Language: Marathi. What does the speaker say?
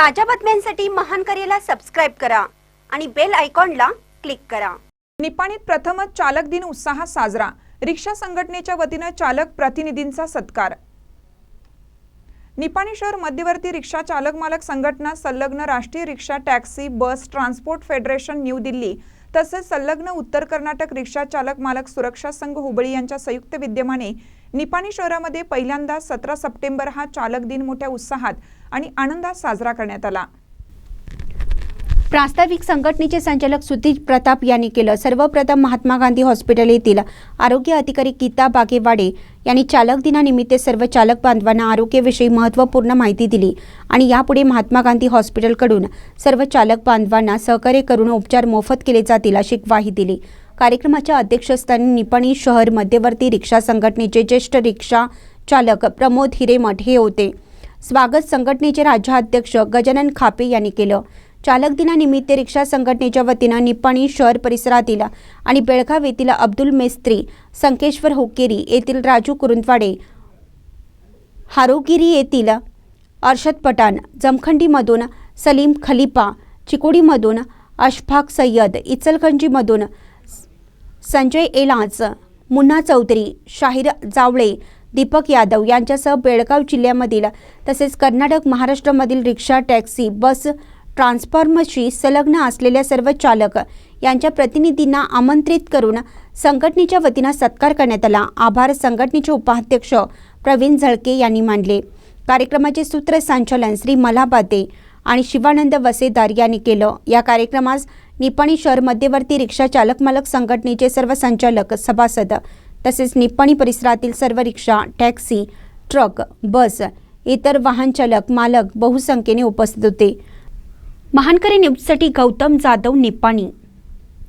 ताज्या बातम्यांसाठी महान करेला सबस्क्राईब करा आणि बेल आयकॉनला क्लिक करा. निपाणीत प्रथमच चालक दिन उत्साहात साजरा. रिक्षा संघटनेच्या वतीनं चालक प्रतिनिधींचा सत्कार. निपाणी शहर मध्यवर्ती रिक्षा चालक मालक संघटना संलग्न राष्ट्रीय rickshaw taxi bus transport federation New Delhi तसेच संलग्न उत्तर कर्नाटक रिक्षा चालक मालक सुरक्षा संघ हुबळी यांच्या संयुक्त विद्यमाने निपाणी शहरामध्ये पहिल्यांदा सतरा सप्टेंबर हा चालक दिन मोठ्या उत्साहात आणि आनंदात साजरा करण्यात आला. प्रास्ताविक संघटनेचे संचालक सुधीर प्रताप यांनी केलं. सर्वप्रथम महात्मा गांधी हॉस्पिटल येथील आरोग्य अधिकारी गीता बागेवाडे यांनी चालक दिनानिमित्त सर्व चालक बांधवांना आरोग्याविषयी महत्त्वपूर्ण माहिती दिली आणि यापुढे महात्मा गांधी हॉस्पिटलकडून सर्व चालक बांधवांना सहकार्य करून उपचार मोफत केले जातील अशी ग्वाही दिली. कार्यक्रमाच्या अध्यक्षस्थानी निपाणी शहर मध्यवर्ती रिक्षा संघटनेचे ज्येष्ठ रिक्षा चालक प्रमोद हिरेमठ हे होते. स्वागत संघटनेचे राज्याध्यक्ष गजानन खापे यांनी केलं. चालक दिनानिमित्त रिक्षा संघटनेच्या वतीनं निपाणी शहर परिसरातील आणि बेळगाव येथील अब्दुल मेस्त्री संकेश्वर होकेरी येथील राजू कुरुंदवाडे हारोगिरी येथील अर्शद पठाण जमखंडीमधून सलीम खलिपा चिकोडीमधून अशफाक सय्यद इचलखंजीमधून संजय एलाच मुन्ना चौधरी शाहीर जावळे दीपक यादव यांच्यासह बेळगाव जिल्ह्यामधील तसेच कर्नाटक महाराष्ट्रामधील रिक्षा टॅक्सी बस ट्रान्सफॉर्मरशी संलग्न असलेल्या सर्व चालक यांच्या प्रतिनिधींना आमंत्रित करून संघटनेच्या वतीनं सत्कार करण्यात आला. आभार संघटनेचे उपाध्यक्ष प्रवीण झळके यांनी मानले. कार्यक्रमाचे सूत्रसंचालन श्री मलाबादे आणि शिवानंद वसेदार यांनी केलं. या कार्यक्रमास निपाणी शहर मध्यवर्ती रिक्षा चालक मालक संघटनेचे सर्व संचालक सभासद तसेच निपाणी परिसरातील सर्व रिक्षा टॅक्सी ट्रक बस इतर वाहन चालक मालक बहुसंख्येने उपस्थित होते. महानकरी न्यूजसाठी गौतम जाधव निपाणी.